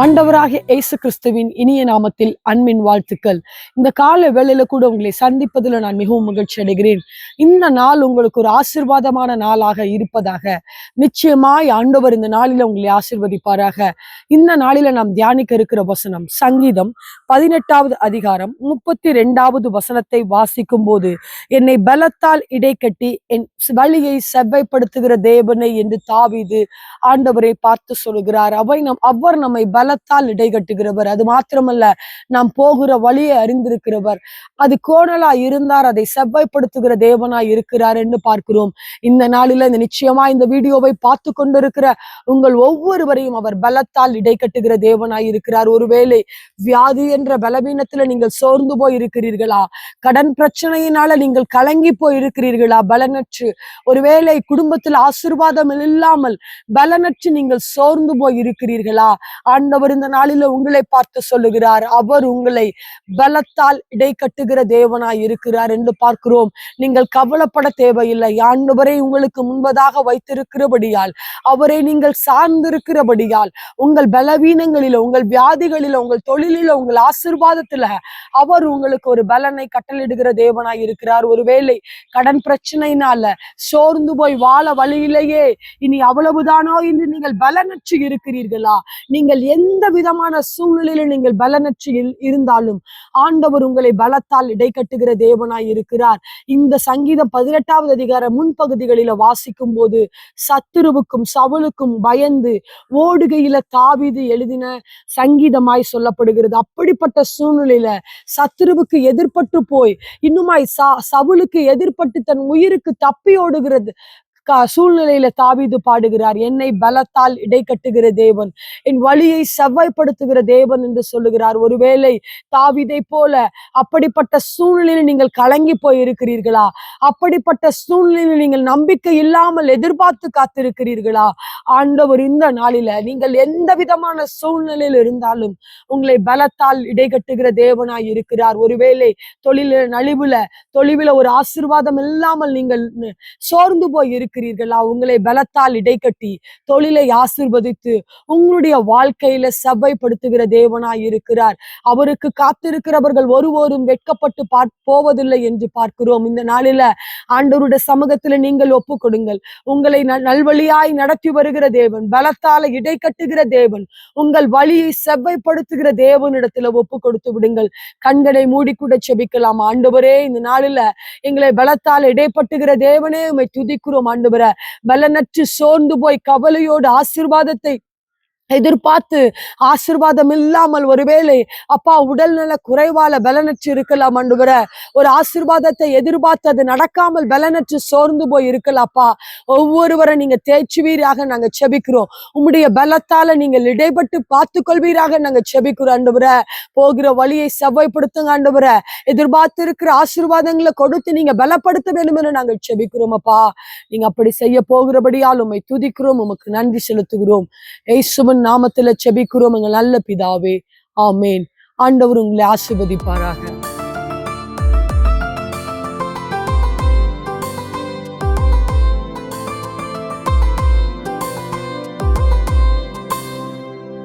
ஆண்டவராகிய இயேசு கிறிஸ்துவின் இனிய நாமத்தில் அன்பின் வாழ்த்துக்கள். இந்த கால வேளையில கூட உங்களை சந்திப்பதில் நான் மிகவும் மகிழ்ச்சி அடைகிறேன். இந்த நாள் உங்களுக்கு ஒரு ஆசிர்வாதமான நாளாக இருப்பதாக. நிச்சயமாய் ஆண்டவர் இந்த நாளில உங்களை ஆசிர்வதிப்பாராக. இந்த நாளில நாம் தியானிக்க இருக்கிற வசனம் சங்கீதம் பதினெட்டாவது அதிகாரம் முப்பத்தி ரெண்டாவது வசனத்தை வாசிக்கும் போது என்னை பலத்தால் இடைக்கட்டி என் வழியை செவ்வைப்படுத்துகிற தேவனை என்று தாவிது ஆண்டவரை பார்த்து சொல்கிறார். அவை நம் அவர் நம்மை பலத்தால் இடைகட்டுகிறவர். அது மாத்திரமல்ல நாம் போகிற வழியை அறிந்திருக்கிறவர். அது கோணலா இருந்தார் அதை செவ்வாய்ப்படுத்துகிற தேவனாய் இருக்கிறார் என்று பார்க்கிறோம். இந்த நாளில இந்த நிச்சயமா இந்த வீடியோவை பார்த்து கொண்டிருக்கிற உங்கள் ஒவ்வொருவரையும் அவர் பலத்தால் இடைக்கட்டுகிற தேவனாய் இருக்கிறார். ஒருவேளை வியாதி என்ற பலவீனத்துல நீங்கள் சோர்ந்து போய் இருக்கிறீர்களா கடன் பிரச்சனையினால நீங்கள் கலங்கி போய் இருக்கிறீர்களா பலனற்று. ஒருவேளை குடும்பத்தில் ஆசீர்வாதம் இல்லாமல் பலனற்று நீங்கள் சோர்ந்து போய் இருக்கிறீர்களா ஆண்டவர் இந்த நாளில உங்களை பார்த்து சொல்லுகிறார். அவர் உங்களை பலத்தால் இடைக்கட்டுகிற தேவனாய் இருக்கிறார் என்று பார்க்கிறோம். நீங்கள் கவலைப்பட தேவையில்லை. ஆண்டவரை உங்களுக்கு முன்பதாக வைத்திருக்கிறபடியால் அவரை நீங்கள் சார்ந்திருக்கிறபடியால் உங்கள் பலவீனங்களில உங்கள் வியாதிகளில உங்கள் தொழிலில உங்கள் ஆசிர்வாதத்துல அவர் உங்களுக்கு ஒரு பலனை கட்டளிடுகிற தேவனாய் இருக்கிறார். ஒருவேளை கடன் பிரச்சனைனால சோர்ந்து போய் வாழ வழியிலேயே இனி அவ்வளவுதானோ என்று நீங்கள் பலனற்று இருக்கிறீர்களா? நீங்கள் எந்த எந்த விதமான சூழ்நிலையில நீங்கள் பலனற்றியில் இருந்தாலும் ஆண்டவர் உங்களை பலத்தால் இடைக்கட்டுகிற தேவனாய் இருக்கிறார். இந்த சங்கீதம் பதினெட்டாவது அதிகார முன்பகுதிகளில வாசிக்கும் போது சத்துருவுக்கும் சவுலுக்கும் பயந்து ஓடுகையில தாவிது எழுதின சங்கீதமாய் சொல்லப்படுகிறது. அப்படிப்பட்ட சூழ்நிலையில சத்துருவுக்கு எதிர்பட்டு போய் இன்னுமாய் ச சவுலுக்கு எதிர்பட்டு தன் உயிருக்கு தப்பி ஓடுகிறது. சூழ்நிலையில தாவிது பாடுகிறார். என்னை பலத்தால் இடைக்கட்டுகிற தேவன் என் வழியை செவ்வாய்ப்படுத்துகிற தேவன் என்று சொல்லுகிறார். ஒருவேளை தாவிதை போல அப்படிப்பட்ட சூழ்நிலையில் நீங்கள் கலங்கி போய் இருக்கிறீர்களா அப்படிப்பட்ட சூழ்நிலையில் நீங்கள் நம்பிக்கை இல்லாமல் எதிர்பார்த்து காத்திருக்கிறீர்களா? ஆண்டவர் இந்த நாளில நீங்கள் எந்த விதமான சூழ்நிலையில் இருந்தாலும் உங்களை பலத்தால் இடைகட்டுகிற தேவனாய் இருக்கிறார். ஒருவேளை தொழில நலிவுல தொழிவுல ஒரு ஆசீர்வாதம் இல்லாமல் நீங்கள் சோர்ந்து போய் இருக்கிறீர்கள். அவங்களை பலத்தால் இடைக்கட்டி தொழிலை ஆசிர்வதித்து உங்களுடைய வாழ்க்கையில சபைப்படுத்துகிற தேவனாய் இருக்கிறார். அவருக்கு காத்திருக்கிறவர்கள் ஒருவரும் வெட்கப்பட்டு பார் போவதில்லை என்று பார்க்கிறோம். இந்த நாளில ஆண்டவருடைய சமூகத்துல நீங்கள் ஒப்பு கொடுங்கள் உங்களை நல்வழியாய் நடத்தி வருகிற தேவன் பலத்தால இடை கட்டுகிற தேவன் உங்கள் வழியை செவ்வைப்படுத்துகிற தேவனிடத்துல ஒப்பு கொடுத்து விடுங்கள். கண்களை மூடி கூட செபிக்கலாம். ஆண்டவரே இந்த நாளில எங்களை பலத்தால் இடைப்பட்டுகிற தேவனே உண்மை துதிக்கிறோம். ஆண்டவர பலனற்று சோர்ந்து போய் கவலையோடு ஆசீர்வாதத்தை எதிர்பார்த்து ஆசீர்வாதம் இல்லாமல் ஒருவேளை அப்பா உடல்நல குறைவால பலனற்று இருக்கலாம் ஆண்டவரே ஒரு ஆசீர்வாதத்தை எதிர்பார்த்து அது நடக்காமல் பலனற்று சோர்ந்து போய் இருக்கலாப்பா ஒவ்வொருவரை நீங்க தேய்ச்சுவீராக நாங்க செபிக்கிறோம். உம்முடைய பலத்தால நீங்கள் இடைப்பட்டு பார்த்து கொள்வீராக நாங்க செபிக்கிறோம் ஆண்டவரே போகிற வழியை செவ்வாய்ப்படுத்துங்க ஆண்டவரே எதிர்பார்த்து இருக்கிற ஆசிர்வாதங்களை கொடுத்து நீங்க பலப்படுத்த வேண்டும் என்று நாங்கள் செபிக்கிறோம் அப்பா. நீங்க அப்படி செய்ய போகிறபடியால் உம்மை துதிக்கிறோம். உமக்கு நன்றி செலுத்துகிறோம். இயேசுவின் நாமத்துல செபிக்கிறோம் எங்கள் நல்ல பிதாவே. ஆமேன். ஆண்டவர் உங்களை ஆசிர்வதிப்பாராக.